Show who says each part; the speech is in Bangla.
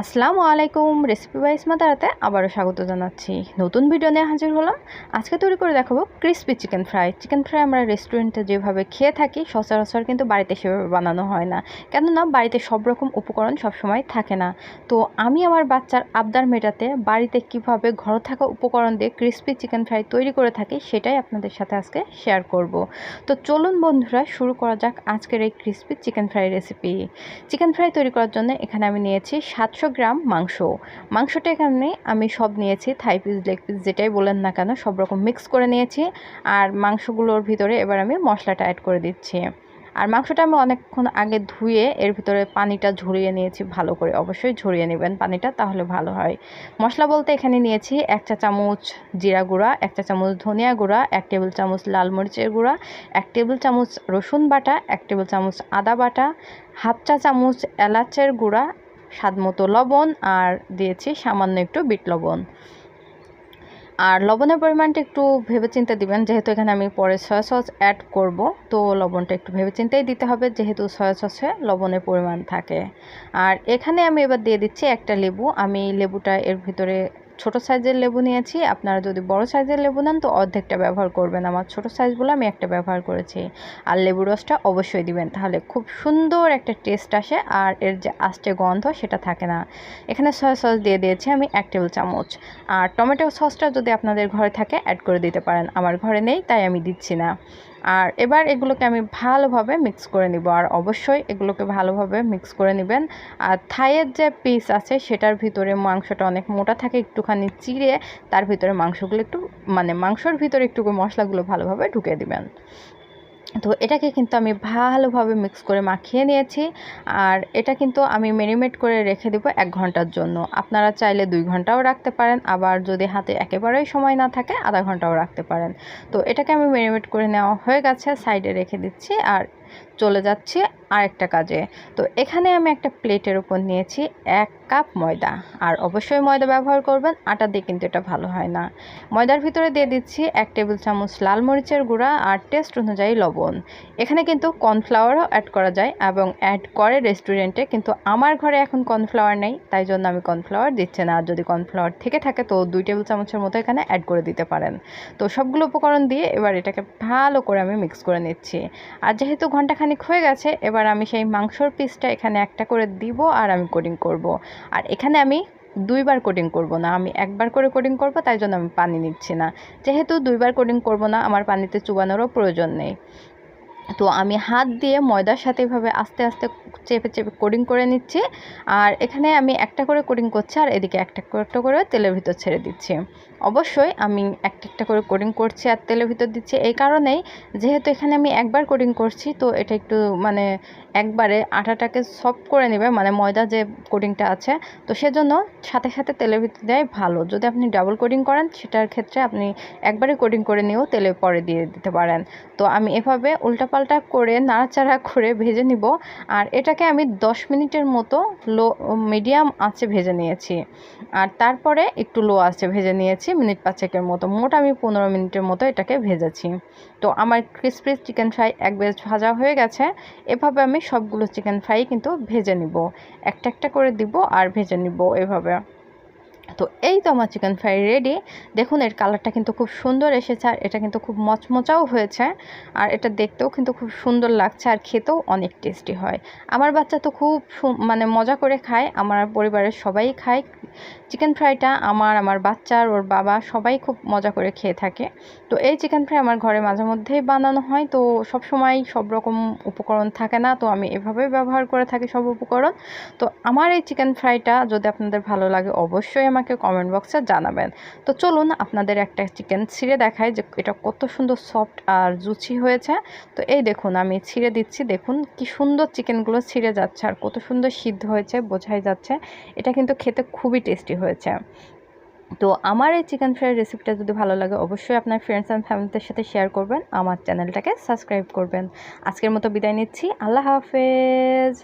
Speaker 1: আসসালামু আলাইকুম রেসিপি বাইস মাতারাতে আবারও স্বাগত জানাচ্ছি। নতুন ভিডিও নিয়ে হাজির হলাম। আজকে তৈরি করে দেখাবো crispy chicken fry chicken fry আমরা রেস্টুরেন্টে যেভাবে খেয়ে থাকি, সচরাচর কিন্তু বাড়িতে সেভাবে বানানো হয় না। কেননা বাড়িতে সব রকম উপকরণ সবসময় থাকে না। তো আমি আমার বাচ্চার আবদার মেটাতে বাড়িতে কীভাবে ঘর থাকা উপকরণ দিয়ে ক্রিসপি চিকেন ফ্রাই তৈরি করে থাকি, সেটাই আপনাদের সাথে আজকে শেয়ার করব। তো চলুন বন্ধুরা, শুরু করা যাক আজকের এই crispy chicken fry recipe chicken fry তৈরি করার জন্য এখানে আমি নিয়েছি সাতশো গ্রাম মাংস। মাংসটা এখানে আমি সব নিয়েছি থাই পিস লেগ পিস যেটাই বলেন না কেন, সব রকম মিক্স করে নিয়েছি। আর মাংসগুলোর ভিতরে এবার আমি মশলাটা অ্যাড করে দিচ্ছি। আর মাংসটা আমি অনেকক্ষণ আগে ধুয়ে এর ভিতরে পানিটা ঝরিয়ে নিয়েছি, ভালো করে অবশ্যই ঝরিয়ে নেবেন পানিটা, তাহলে ভালো হয়। মশলা বলতে এখানে নিয়েছি এক চা চামচ জিরা গুঁড়া, এক চা চামচ ধনিয়া গুঁড়া, এক টেবিল চামচ লাল মরিচের গুঁড়া, এক টেবিল চামচ রসুন বাটা, এক টেবিল চামচ আদা বাটা, হাফ চা চামচ এলাচের গুঁড়া স্বাদ মতো লবণ আর দিয়েছি সামান্য একটু বিট লবণ। আর লবণের পরিমাণটা একটু ভেবে চিন্তে দিবেন, যেহেতু এখানে আমি পরে সয়া সস অ্যাড করব, তো লবণটা একটু ভেবে চিন্তেই দিতে হবে, যেহেতু সয়া সসে লবণের পরিমাণ থাকে। আর এখানে আমি এবার দিয়ে দিচ্ছি একটা লেবু, আমি লেবুটা এর ভিতরে ছোট সাইজের লেবু নিয়েছি। আপনারা যদি বড় সাইজের লেবু নেন, তো অর্ধেকটা ব্যবহার করবেন। আমার ছোট সাইজগুলো আমি একটা ব্যবহার করেছি। আর লেবু রসটা অবশ্যই দিবেন। তাহলে খুব সুন্দর একটা টেস্ট আসে আর এর যে আস্তে গন্ধ, সেটা থাকে না। এখানে সয়া সস দিয়ে দিয়েছি আমি এক টেবিল চামচ। আর টমেটো সসটা যদি আপনাদের ঘরে থাকে অ্যাড করে দিতে পারেন। আমার ঘরে নেই, তাই আমি দিচ্ছি না। আর এবার এগুলোকে আমি ভালোভাবে মিক্স করে নিব। আর অবশ্যই এগুলোকে ভালোভাবে মিক্স করে নেবেন। আর থাইয়ের যে পিস আছে, সেটার ভিতরে মাংসটা অনেক মোটা থাকে, একটুখানি চিড়ে, তার ভিতরে মাংসগুলো একটু মানে মাংসর ভিতরে একটু মশলাগুলো ভালোভাবে ঢুকে দিবেন। তো এটাকে কিন্তু আমি ভালোভাবে মিক্স করে মাখিয়ে নিয়েছি। আর এটা কিন্তু আমি মেরিনেট করে রেখে দেবো এক ঘণ্টার জন্য। আপনারা চাইলে দুই ঘন্টাও রাখতে পারেন, আবার যদি হাতে একেবারেই সময় না থাকে, আধা ঘন্টাও রাখতে পারেন। তো এটাকে আমি মেরিনেট করে নেওয়া হয়ে গেছে সাইডে রেখে দিচ্ছি। আর চলে যাচ্ছি আরেকটা কাজে। তো এখানে আমি একটা প্লেটের উপর নিয়েছি এক কাপ ময়দা। আর অবশ্যই ময়দা ব্যবহার করবেন, আটা দিয়ে কিন্তু এটা ভালো হয় না। ময়দার ভিতরে দিয়ে দিচ্ছি এক টেবিল চামচ লাল মরিচের গুঁড়া আর টেস্ট অনুযায়ী লবণ। এখানে কিন্তু কর্নফ্লাওয়ারও অ্যাড করা যায় এবং অ্যাড করে রেস্টুরেন্টে, কিন্তু আমার ঘরে এখন কর্নফ্লাওয়ার নেই, তাই জন্য আমি কর্নফ্লাওয়ার দিচ্ছি না। আর যদি কর্নফ্লাওয়ার থেকে থাকে, তো দুই টেবিল চামচের মতো এখানে অ্যাড করে দিতে পারেন। তো সবগুলো উপকরণ দিয়ে এবার এটাকে ভালো করে আমি মিক্স করে নিচ্ছি। আর যেহেতু ঘন্টাখানিক হয়ে গেছে, এবার আমি সেই মাংসর পিসটা এখানে একটা করে দিব আর আমি কোডিং করব। আর এখানে আমি দুইবার কোডিং করব না, আমি একবার করে কোডিং করব, তাই জন্য আমি পানি নিচ্ছি না যেহেতু দুইবার কোডিং করব না, আমার পানিতে চুবানোরও প্রয়োজন নেই তো আমি হাত দিয়ে ময়দার সাথে এভাবে আস্তে আস্তে চেপে চেপে কোডিং করে নিচ্ছি। আর এখানে আমি একটা করে কোডিং করছি আর এদিকে একটা একটা করে তেলের ভিতর ছেড়ে দিচ্ছি। অবশ্যই আমি একটা একটা করে কোডিং করছি আর তেলের ভিতর দিচ্ছি। এই কারণেই যেহেতু এখানে আমি একবার কোডিং করছি, তো এটা একটু মানে একবারে আটাটাকে সফট করে নেবে মানে ময়দা যে কোডিংটা আছে, তো সেজন্য সাথে সাথে তেলের ভিতর দেয় ভালো। যদি আপনি ডাবল কোডিং করেন, সেটার ক্ষেত্রে আপনি একবারে কোডিং করে নিয়েও তেলে পরে দিয়ে দিতে পারেন। তো আমি এভাবে উল্টাপাল্টা করে, নাড়াচাড়া করে ভেজে নিব। আর এটাকে আমি দশ মিনিটের মতো লো, মিডিয়াম আঁচে ভেজে নিয়েছি। আর তারপরে একটু লো আঁচে ভেজে নিয়েছি, মিনিট পাঁচেকের মতো। মোট আমি পনেরো মিনিটের মতো এটাকে ভেজেছি। তো আমার ক্রিসপি চিকেন ফ্রাই এক বেজ ভাজা হয়ে গেছে। এভাবে আমি সবগুলো চিকেন ফ্রাই কিন্তু ভেজে নিব। একটা একটা করে দিব আর ভেজে নিব এভাবে। তো এই তো আমার চিকেন ফ্রাই রেডি দেখুন, এর কালারটা কিন্তু খুব সুন্দর এসেছে আর এটা কিন্তু খুব মচমচাও হয়েছে আর এটা দেখতেও কিন্তু খুব সুন্দর লাগছে আর খেতেও অনেক টেস্টি হয়। আমার বাচ্চা তো খুব মানে মজা করে খায়, আমার পরিবারের সবাই খায়। চিকেন ফ্রাইটা আমার আমার বাচ্চার, ওর বাবা সবাই খুব মজা করে খেয়ে থাকে। তো এই চিকেন ফ্রাই আমার ঘরে মাঝে মধ্যেই বানানো হয়। তো সব সময় সব রকম উপকরণ থাকে না, তো আমি এভাবেই ব্যবহার করে থাকি সব উপকরণ। তো আমার এই চিকেন ফ্রাইটা যদি আপনাদের ভালো লাগে, অবশ্যই আমাকে কমেন্ট বক্সে জানাবেন। তো চলুন আপনাদের একটা চিকেন ছিঁড়ে দেখায় যে এটা কত সুন্দর সফট আর জুচি হয়েছে। তো এই দেখুন, আমি ছিঁড়ে দিচ্ছি। দেখুন কি সুন্দর চিকেনগুলো ছিঁড়ে যাচ্ছে আর কত সুন্দর সিদ্ধ হয়েছে, বোঝাই যাচ্ছে। এটা কিন্তু খেতে খুবই টেস্টি হয়েছে। তো আমার এই চিকেন ফ্রাই রেসিপিটা যদি ভালো লাগে, অবশ্যই আপনার ফ্রেন্ডস অ্যান্ড ফ্যামিলিদের সাথে শেয়ার করবেন। আমার চ্যানেলটাকে সাবস্ক্রাইব করবেন। আজকের মতো বিদায় নিচ্ছি। আল্লাহ হাফেজ।